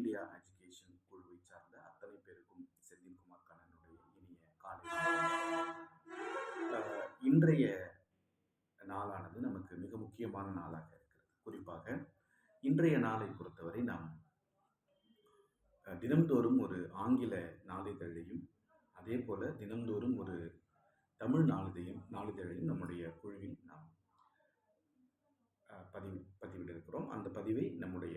India education குழுவை சார்ந்த அத்தனை பேருக்கும் செந்தில்குமார் கண்ணனுடைய இனிய காலை இன்றைய நாளானது நமக்கு மிக முக்கியமான நாளாக இருக்கிறது. குறிப்பாக இன்றைய நாளை பொறுத்தவரை நாம் தினம்தோறும் ஒரு ஆங்கில நாளிதழையும் அதே போல தினம்தோறும் ஒரு தமிழ் நாளிதழையும் நாளிதழையும் நம்முடைய குழுவில் நாம் பதிவு பதிவிட்டிருக்கிறோம் அந்த பதிவை நம்முடைய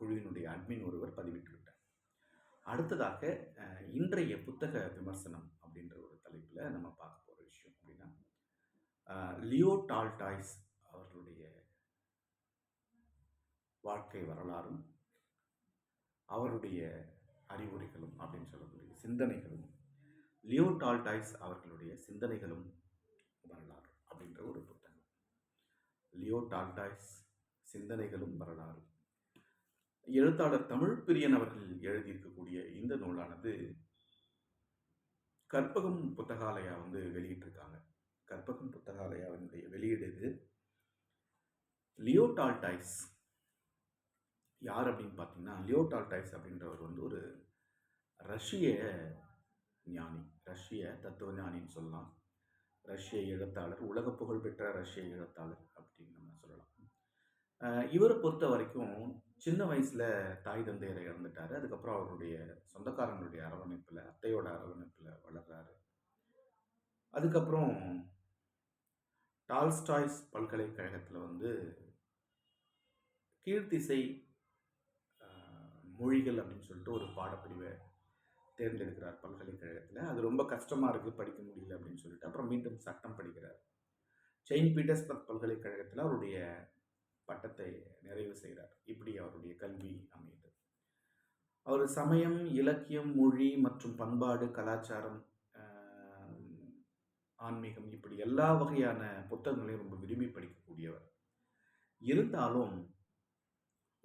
குழுவினுடைய அட்மின் ஒருவர் பதிவிட்டு விட்டார் அடுத்ததாக இன்றைய புத்தக விமர்சனம் அப்படின்ற ஒரு தலைப்பில் நம்ம பார்க்க போகிற விஷயம் அப்படின்னா லியோ டால்டாய்ஸ் அவர்களுடைய வாழ்க்கை வரலாறும் அவருடைய அறிவுரைகளும் அப்படின்னு சொல்லக்கூடிய சிந்தனைகளும் லியோ டால்டாய்ஸ் அவர்களுடைய சிந்தனைகளும் வரலாறு அப்படின்ற ஒரு புத்தகம். லியோ டால்டாய்ஸ் சிந்தனைகளும் வரலாறு. எழுத்தாளர் தமிழ் பிரியன் அவர்கள் எழுதியிருக்கக்கூடிய இந்த நூலானது கற்பகம் புத்தகாலயா வந்து வெளியிட்டிருக்காங்க. கற்பகம் புத்தகாலயாவினுடைய வெளியீடு இது. Leo Tolstoy. யார் அப்படின்னு பார்த்தீங்கன்னா லியோ அப்படின்றவர் வந்து ஒரு ரஷ்ய ஞானி ரஷ்ய தத்துவ ஞானின்னு சொல்லலாம். ரஷ்ய எழுத்தாளர் உலக புகழ்பெற்ற ரஷ்ய எழுத்தாளர் அப்படின்னு நம்ம சொல்லலாம். இவரை பொறுத்த வரைக்கும் சின்ன வயசில் தாய் தந்தையரை இறந்துட்டாரு அதுக்கப்புறம் அவருடைய சொந்தக்காரங்களுடைய அரவணைப்பில் அத்தையோட அரவணைப்பில் வளர்றாரு. அதுக்கப்புறம் டால்ஸ்டாய்ஸ் பல்கலைக்கழகத்தில் வந்து கீழ்த்திசை மொழிகள் அப்படின்னு சொல்லிட்டு ஒரு பாடப்பிரிவை தேர்ந்தெடுக்கிறார் பல்கலைக்கழகத்தில். அது ரொம்ப கஷ்டமாக இருக்குது படிக்க முடியல அப்படின்னு சொல்லிட்டு அப்புறம் மீண்டும் சட்டம் படிக்கிறார். செயின்ட் பீட்டர்ஸ்பர்க் பல்கலைக்கழகத்தில் அவருடைய பட்டத்தை நிறைவு செய்கிறார். இப்படி அவருடைய கல்வி அமையுது. அவர் சமயம் இலக்கியம் மொழி மற்றும் பண்பாடு கலாச்சாரம் ஆன்மீகம் இப்படி எல்லா வகையான புத்தகங்களையும் ரொம்ப விரும்பி படிக்கக்கூடியவர். இருந்தாலும்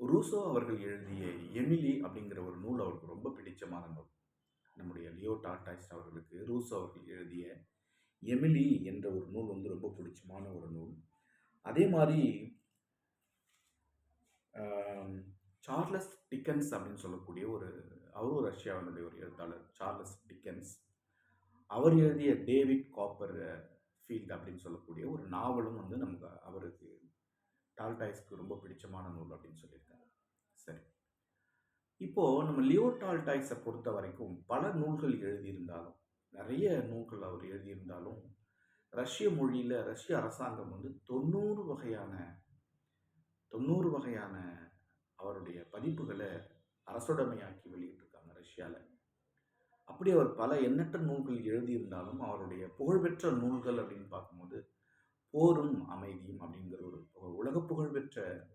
ரூசோ அவர்கள் எழுதிய எமிலி அப்படிங்கிற ஒரு நூல் அவருக்கு ரொம்ப பிடிச்சமான நூல். நம்முடைய லியோ டாட்டாய்ஸ் அவர்களுக்கு ரூசோ அவர்கள் எழுதிய எமிலி என்ற ஒரு நூல் வந்து ரொம்ப பிடிச்சமான ஒரு நூல். அதே மாதிரி சார்லஸ் டிக்கன்ஸ் அப்படின்னு சொல்லக்கூடிய ஒரு அவரும் ரஷ்யாவினுடைய ஒரு எழுத்தாளர் சார்லஸ் டிக்கன்ஸ். அவர் எழுதிய டேவிட் காப்பர் ஃபீல்ட் அப்படின்னு சொல்லக்கூடிய ஒரு நாவலும் வந்து நமக்கு அவருக்கு டால்டாய்ஸ்க்கு ரொம்ப பிடிச்சமான நூல் அப்படின்னு சொல்லியிருக்காரு. சரி. இப்போது நம்ம லியோ டால்டாய்ஸை பொறுத்த வரைக்கும் பல நூல்கள் எழுதியிருந்தாலும் நிறைய நூல்கள் அவர் எழுதியிருந்தாலும் ரஷ்ய மொழியில் ரஷ்ய அரசாங்கம் வந்து தொண்ணூறு வகையான தொண்ணூறு வகையான அவருடைய பதிப்புகளை அரசுடைமையாக்கி வெளியிட்டிருக்காங்க ரஷ்யாவில் அப்படி அவர் பல எண்ணற்ற நூல்கள் எழுதியிருந்தாலும் அவருடைய புகழ்பெற்ற நூல்கள் அப்படின்னு பார்க்கும்போது போரும் அமைதியும் அப்படிங்கிற ஒரு உலக புகழ்பெற்ற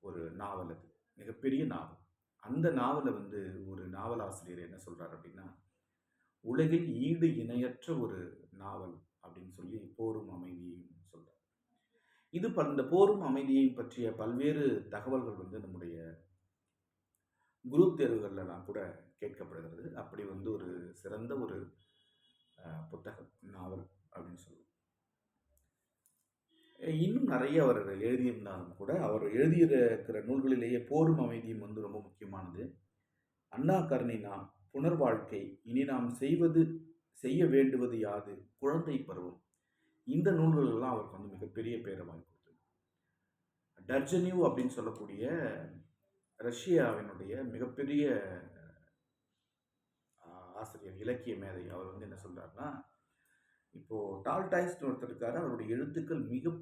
ஒரு நாவல் அது மிகப்பெரிய நாவல். அந்த நாவலை வந்து ஒரு நாவலாசிரியர் என்ன சொல்கிறார் அப்படின்னா உலகில் ஈடு இணையற்ற ஒரு நாவல் அப்படின்னு சொல்லி போரும் அமைதி இது ப- இந்த போரும் அமைதியையும் பற்றிய பல்வேறு தகவல்கள் வந்து நம்முடைய குரூப் தேர்வுகள்லாம் கூட கேட்கப்படுகிறது. அப்படி வந்து ஒரு சிறந்த ஒரு புத்தகம் நாவல் அப்படின்னு சொல்லுவோம். இன்னும் நிறைய அவர் எழுதியிருந்தாலும் கூட அவர் எழுதியிருக்கிற நூல்களிலேயே போரும் அமைதியும் வந்து ரொம்ப முக்கியமானது. அண்ணா கர்ணினா புனர்வாழ்க்கை இனி நாம் செய்வது செய்ய வேண்டுவது யாது குழந்தை பருவம்? இந்த நூல்கள் எல்லாம் அவருக்கு வந்து மிகப்பெரிய பேரை வாங்கி கொடுத்தது. டர்ஜனியூ அப்படின்னு சொல்லக்கூடிய ரஷ்யாவினுடைய மிகப்பெரிய ஆசிரியர் இலக்கிய மேதை அவர் வந்து என்ன சொல்கிறாருன்னா இப்போது டால்டாய்ஸ்னு ஒருத்தர் இருக்காரு. அவருடைய எழுத்துக்கள் மிக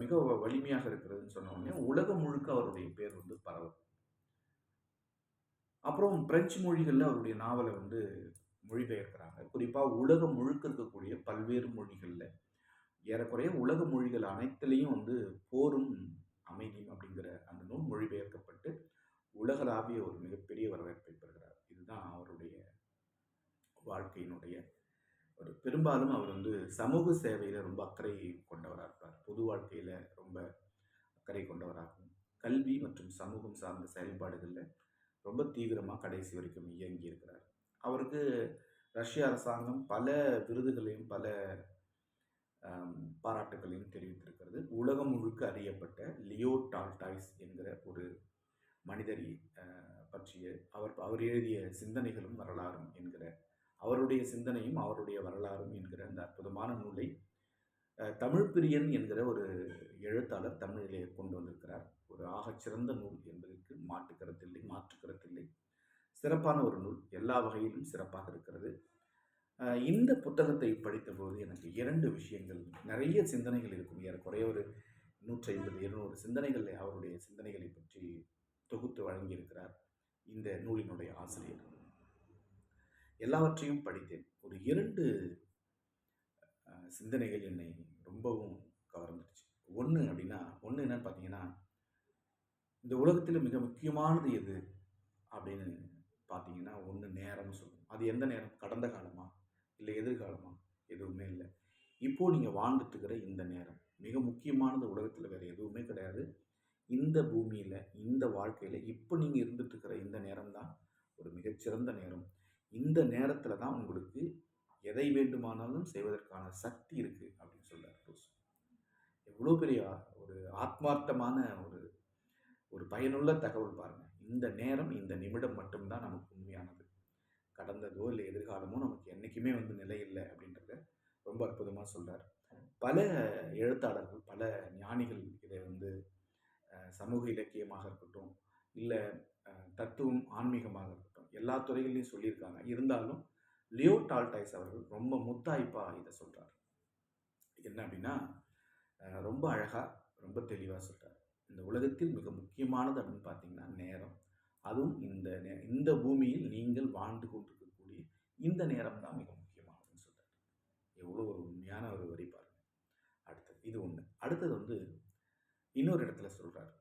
மிக வலிமையாக இருக்கிறதுன்னு சொன்ன உடனே உலகம் முழுக்க அவருடைய பேர் வந்து பரவும் அப்புறம் பிரெஞ்சு மொழிகளில் அவருடைய நாவலை வந்து மொழிபெயர்க்கிறாங்க. குறிப்பாக உலகம் முழுக்க இருக்கக்கூடிய பல்வேறு மொழிகளில் ஏறக்குறைய உலக மொழிகள் அனைத்துலேயும் வந்து போரும் அமைதியும் அப்படிங்கிற அந்த நூல் மொழிபெயர்க்கப்பட்டு உலகளாவிய ஒரு மிகப்பெரிய வரவேற்பை பெறுகிறார். இதுதான் அவருடைய வாழ்க்கையினுடைய ஒரு பெரும்பாலும் அவர் வந்து சமூக சேவையில் ரொம்ப அக்கறை கொண்டவராக இருப்பார். பொது வாழ்க்கையில் ரொம்ப அக்கறை கொண்டவராகவும் கல்வி மற்றும் சமூகம் சார்ந்த செயல்பாடுகளில் ரொம்ப தீவிரமாக கடைசி வரைக்கும் இயங்கி இருக்கிறார் அவருக்கு ரஷ்ய அரசாங்கம் பல விருதுகளையும் பல பாராட்டுகளையும் தெரிவித்திருக்கிறது. உலகம் முழுக்க அறியப்பட்ட லியோ டால்டாய்ஸ் என்கிற ஒரு மனிதரை பற்றிய அவர் அவர் எழுதிய சிந்தனைகளும் வரலாறும் என்கிற அவருடைய சிந்தனையும் அவருடைய வரலாறும் என்கிற அந்த அற்புதமான நூலை தமிழ் பிரியன் என்கிற ஒரு எழுத்தாளர் தமிழிலே கொண்டு வந்திருக்கிறார். ஒரு ஆகச்சிறந்த நூல் என்பதற்கு மாற்றுக்கருத்தில்லை மாற்றுக்கருத்தில்லை. சிறப்பான ஒரு நூல் எல்லா வகையிலும் சிறப்பாக இருக்கிறது. இந்த புத்தகத்தை படித்தபோது எனக்கு இரண்டு விஷயங்கள் நிறைய சிந்தனைகள் இருக்கும். ஏறக்குறைய ஒரு நூற்றி ஐம்பது இருநூறு சிந்தனைகள் அவருடைய சிந்தனைகளை பற்றி தொகுத்து வழங்கியிருக்கிறார் இந்த நூலினுடைய ஆசிரியர். எல்லாவற்றையும் படித்தேன். ஒரு இரண்டு சிந்தனைகள் என்னை ரொம்பவும் கவர்ந்துடுச்சு. ஒன்று அப்படின்னா ஒன்று என்னன்னு பார்த்தீங்கன்னா இந்த உலகத்தில் மிக முக்கியமானது எது அப்படின்னு பார்த்தீங்கன்னா ஒன்று நேரம்னு சொல்லுவோம். அது எந்த நேரம்? கடந்த காலமாக இல்லை எதிர்காலமா? எதுவுமே இல்லை. இப்போது நீங்கள் வாழ்ந்துட்டுருக்கிற இந்த நேரம் மிக முக்கியமானது உலகத்தில் வேறு எதுவுமே கிடையாது. இந்த பூமியில் இந்த வாழ்க்கையில் இப்போ நீங்கள் இருந்துட்டுருக்கிற இந்த நேரம் தான் ஒரு மிகச்சிறந்த நேரம். இந்த நேரத்தில் தான் உங்களுக்கு எதை வேண்டுமானாலும் செய்வதற்கான சக்தி இருக்குது அப்படின்னு சொல்கிறார் ரோஸ் எவ்வளோ பெரிய ஒரு ஆத்மார்த்தமான ஒரு ஒரு பயனுள்ள தகவல் பாருங்கள் இந்த நேரம் இந்த நிமிடம் மட்டும்தான் நமக்கு உண்மையானது. கடந்ததோ இல்லை எதிர்காலமோ நமக்கு என்றைக்குமே வந்து நிலை இல்லை அப்படின்றத ரொம்ப அற்புதமாக சொல்கிறார் பல எழுத்தாளர்கள் பல ஞானிகள் இதை வந்து சமூக இலக்கியமாக இருக்கட்டும் இல்லை தத்துவம் ஆன்மீகமாக இருக்கட்டும் எல்லா துறைகள்லையும் சொல்லியிருக்காங்க. இருந்தாலும் லியோ டால்டைஸ் அவர்கள் ரொம்ப முத்தாய்ப்பாக இதை சொல்கிறார் என்ன அப்படின்னா ரொம்ப அழகாக ரொம்ப தெளிவாக சொல்கிறார் இந்த உலகத்தில் மிக முக்கியமானது அப்படின்னு பார்த்தீங்கன்னா நேரம். அதுவும் இந்த நே- இந்த பூமியில் நீங்கள் வாழ்ந்து கொண்டிருக்கக்கூடிய இந்த நேரம் தான் மிக முக்கியமானதுன்னு சொல்கிறார் எவ்வளோ ஒரு உண்மையான ஒரு வரி பாருங்க. அடுத்தது இது ஒன்று அடுத்தது வந்து இன்னொரு இடத்துல சொல்கிறார்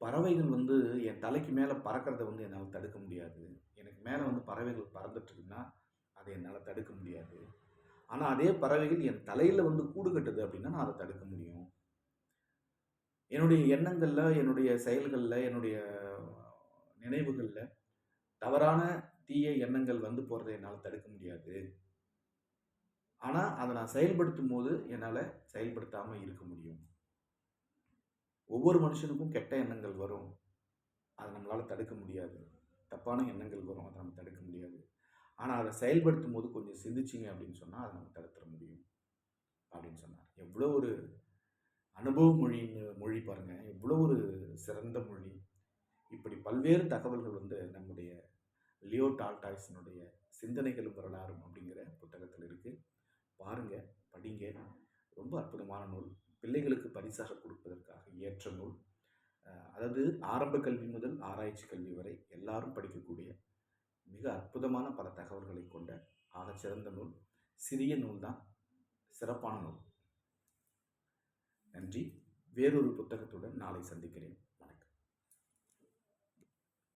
பறவைகள் வந்து என் தலைக்கு மேலே பறக்கிறத வந்து என்னால் தடுக்க முடியாது. எனக்கு மேலே வந்து பறவைகள் பறந்துட்டுருக்குன்னா அதை என்னால் தடுக்க முடியாது. ஆனால் அதே பறவைகள் என் தலையில் வந்து கூடு கட்டுது அப்படின்னா நான் அதை தடுக்க முடியும். என்னுடைய எண்ணங்களில் என்னுடைய செயல்களில் என்னுடைய நினைவுகளில் தவறான தீய எண்ணங்கள் வந்து போகிறத என்னால் தடுக்க முடியாது. ஆனால் அதை நான் செயல்படுத்தும் போது என்னால் செயல்படுத்தாமல் இருக்க முடியும். ஒவ்வொரு மனுஷனுக்கும் கெட்ட எண்ணங்கள் வரும். அதை நம்மளால் தடுக்க முடியாது. தப்பான எண்ணங்கள் வரும். அதை நம்ம தடுக்க முடியாது. ஆனால் அதை செயல்படுத்தும் போது கொஞ்சம் சிந்திச்சிங்க அப்படின்னு சொன்னால் அதை நம்ம தடுத்துட முடியும் அப்படின்னு சொன்னார். எவ்வளோ ஒரு அனுபவ மொழின்னு மொழி பாருங்கள் எவ்வளோ ஒரு சிறந்த மொழி. இப்படி பல்வேறு தகவல்கள் வந்து நம்முடைய லியோ டால்டாய்ஸினுடைய சிந்தனைகளும் வரலாறும் அப்படிங்கிற புத்தகத்தில் இருக்குது பாருங்கள் படிங்க. ரொம்ப அற்புதமான நூல். பிள்ளைகளுக்கு பரிசாக கொடுப்பதற்காக ஏற்ற நூல். அதாவது ஆரம்ப கல்வி முதல் ஆராய்ச்சி கல்வி வரை எல்லாரும் படிக்கக்கூடிய மிக அற்புதமான பல தகவல்களை கொண்ட ஆகச்சிறந்த நூல். சிறிய நூல் தான் சிறப்பான நூல். நன்றி. வேறொரு புத்தகத்துடன் நாளை சந்திக்கிறேன்.